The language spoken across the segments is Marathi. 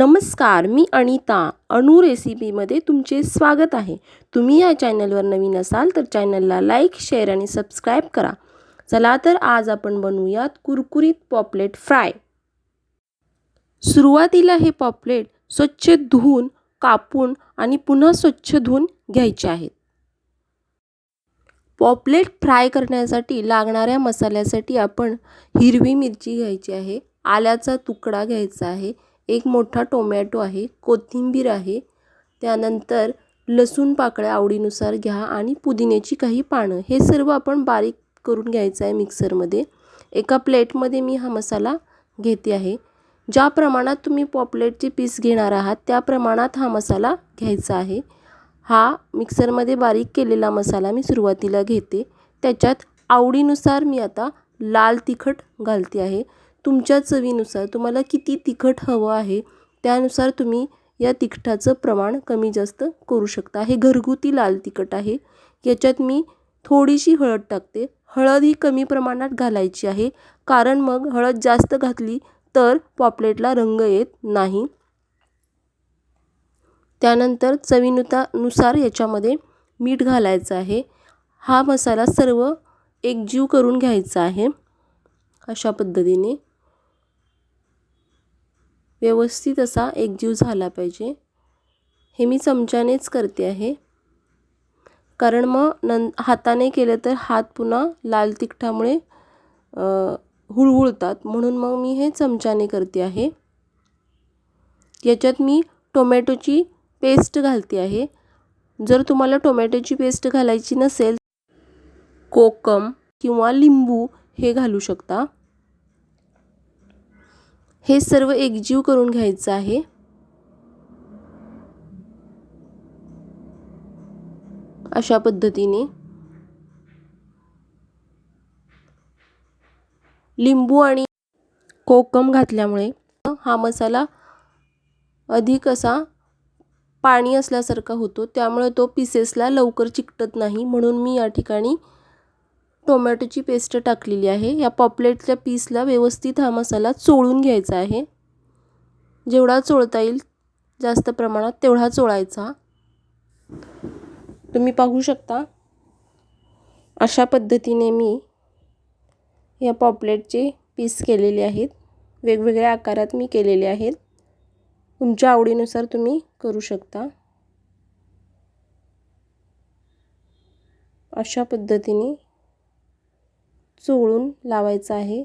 नमस्कार मी अनिता. अणू रेसिपीमध्ये तुमचे स्वागत आहे. तुम्ही या चॅनलवर नवीन असाल तर चॅनलला लाईक शेअर आणि सबस्क्राईब करा. चला तर आज आपण बनवूयात कुरकुरीत पॉपलेट फ्राय. सुरुवातीला हे पॉपलेट स्वच्छ धुवून कापून आणि पुन्हा स्वच्छ धुवून घ्यायचे आहेत. पॉपलेट फ्राय करण्यासाठी लागणाऱ्या मसाल्यासाठी आपण हिरवी मिरची घ्यायची आहे आल्याचा तुकडा घ्यायचा आहे एक मोठा टोमॅटो आहे कोथिंबीर आहे. त्यानंतर लसूण पाकळ्या आवडीनुसार घ्या आणि पुदिन्याची काही पानं. हे सर्व आपण बारीक करून घ्यायचं आहे मिक्सरमध्ये. एका प्लेटमध्ये मी हा मसाला घेते आहे. ज्या प्रमाणात तुम्ही पॉपलेटचे पीस घेणार आहात त्या प्रमाणात हा मसाला घ्यायचा आहे. हा मिक्सरमध्ये बारीक केलेला मसाला मी सुरुवातीला घेते. त्याच्यात आवडीनुसार मी आता लाल तिखट घालते आहे. तुमच्या चवीनुसार तुम्हाला किती तिखट हवं आहे त्यानुसार तुम्ही या तिखटाचं प्रमाण कमी जास्त करू शकता. हे घरगुती लाल तिखट आहे. याच्यात मी थोडीशी हळद टाकते. हळद ही कमी प्रमाणात घालायची आहे. कारण मग हळद जास्त घातली तर पॉपलेटला रंग येत नाही. त्यानंतर चवीनुता नुसार याच्यामध्ये मीठ घालायचं आहे. हा मसाला सर्व एकजीव करून घ्यायचा आहे. अशा पद्धतीने व्यवस्थित असा एकजीव झाला पाहिजे. हे मी चमच्यानेच करते आहे. कारण मग नं हाताने केलं तर हात पुन्हा लाल तिखटामुळे हुळहुळतात. म्हणून मग मी हे चमच्याने करते आहे. याच्यात मी टोमॅटोची पेस्ट घालते आहे. जर तुम्हाला टोमॅटोची पेस्ट घालायची नसेल कोकम किंवा लिंबू हे घालू शकता. हे सर्व एकजीव करून घ्यायचं आहे. अशा पद्धतीने. लिंबू आणि कोकम घातल्यामुळे हा मसाला अधिक असा पाणी असल्यासारखा होतो. त्यामुळे तो पिसेसला लवकर चिकटत नाही. म्हणून मी या ठिकाणी टोमॅटोची पेस्ट टाकलेली आहे. या पॉपलेटच्या पीसला व्यवस्थित हा मसाला चोळून घ्यायचा आहे. जेवढा चोळता येईल जास्त प्रमाणात तेवढा चोळायचा. तुम्ही पाहू शकता अशा पद्धतीने मी या पॉपलेटचे पीस केलेले आहेत. वेगवेगळ्या आकारात मी केलेले आहेत. तुमच्या आवडीनुसार तुम्ही करू शकता. अशा पद्धतीने चोळून लावायचं आहे.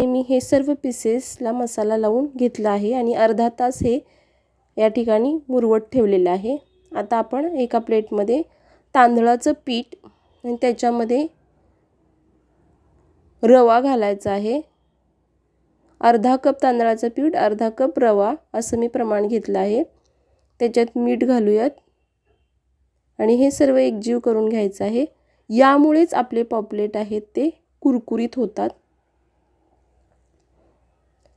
मी हे सर्व पीसेसला मसाला लावून घेतला आहे आणि अर्धा तास हे या ठिकाणी मुरवत ठेवलेलं आहे. आता आपण एका प्लेटमध्ये तांदळाचं पीठ आणि त्याच्यामध्ये रवा घालायचा आहे. अर्धा कप तांदळाचं पीठ अर्धा कप रवा असं मी प्रमाण घेतलं आहे. त्याच्यात मीठ घालूयात. आणि हे सर्व एकजीव करून घ्यायचं आहे. यामुळेच आपले पॉपलेट आहेत ते कुरकुरीत होतात.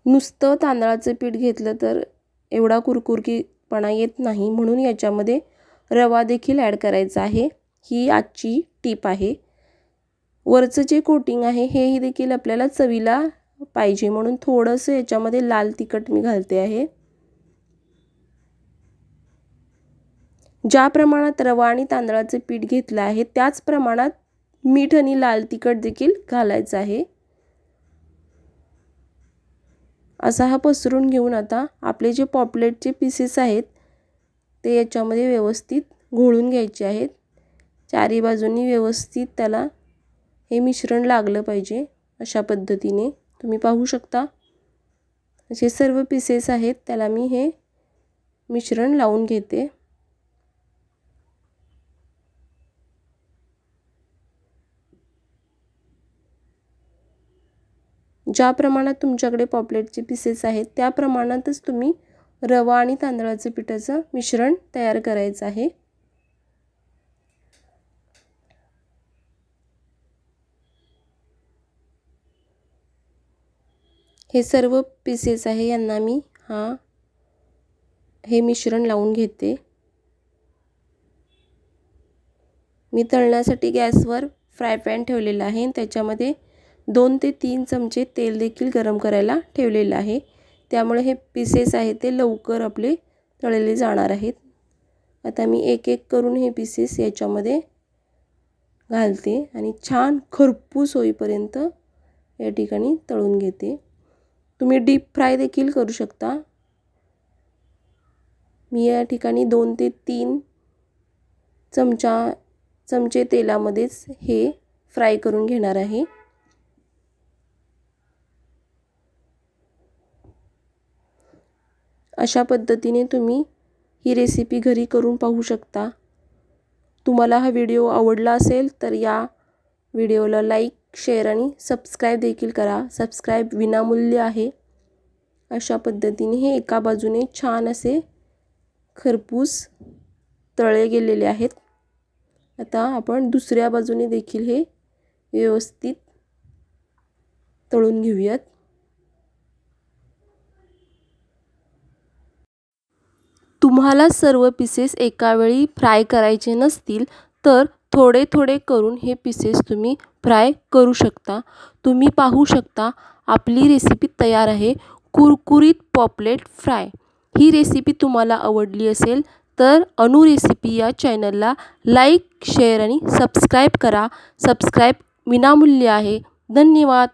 नुसतं तांदळाचं पीठ घेतलं तर एवढा कुरकुरकीपणा येत नाही म्हणून याच्यामध्ये रवा देखील ॲड करायचा आहे. ही आजची टीप आहे. वरचं जे कोटिंग आहे हेही देखील आपल्याला चवीला पाहिजे म्हणून थोडंसं याच्यामध्ये लाल तिखट मी घालते आहे. ज्या प्रमाणात रवा आणि तांदळाचं पीठ घेतलं आहे त्याच प्रमाणात मीठ आणि लाल तिखट देखील घालायचं आहे. असा हा पसरून घेऊन आता आपले जे पॉपलेटचे पीसेस आहेत ते याच्यामध्ये व्यवस्थित घोळून घ्यायचे आहेत. चारी बाजूंनी व्यवस्थित त्याला हे मिश्रण लागलं पाहिजे अशा पद्धतीने. तुम्ही पाहू शकता. असे सर्व पीसेस आहेत त्याला मी हे मिश्रण लावून घेते. ज्या प्रमाणात तुमच्याकडे पॉपलेटचे पीसेस आहेत त्या प्रमाणातच तुम्ही रवा आणि तांदळाचं पिठाचं मिश्रण तयार करायचं आहे. हे सर्व पीसेस आहे यांना मी हा हे मिश्रण लावून घेते. मी तळण्यासाठी गॅसवर फ्राय पॅन ठेवलेला आहे त्याच्यामध्ये दोन ते तीन चमचे तेल देखील गरम करायला ठेवलेलं आहे. त्यामुळे हे पीसेस आहे ते लवकर आपले तळले जाणार आहेत. आता मी एक एक करून हे पीसेस याच्यामध्ये घालते आणि छान खरपूस होईपर्यंत या ठिकाणी तळून घेते. तुम्ही डीप फ्राय देखील करू शकता. मी या ठिकाणी दोन ते तीन चमचा चमचे तेलामध्येच हे फ्राय करून घेणार आहे. अशा पद्धतीने तुम्ही ही रेसिपी घरी करून पाहू शकता. तुम्हाला हा व्हिडिओ आवडला असेल तर या व्हिडिओला लाईक शेअर आणि सबस्क्राईब देखील करा. सबस्क्राईब विनामूल्य आहे. अशा पद्धतीने हे एका बाजूने छान असे खरपूस तळे गेलेले आहेत. आता आपण दुसऱ्या बाजूने देखील हे व्यवस्थित तळून घेऊयात. तुम्हाला सर्व पीसेस एका वेळी फ्राय करायचे नसतील तर थोडे थोडे करून हे पीसेस तुम्ही फ्राय करू शकता. तुम्ही पाहू शकता आपली रेसिपी तयार आहे. कुरकुरीत पॉपलेट फ्राय ही रेसिपी तुम्हाला आवडली असेल तर अनु रेसिपी या चॅनलला लाईक शेअर आणि सबस्क्राईब करा. सबस्क्राईब विनामूल्य आहे. धन्यवाद!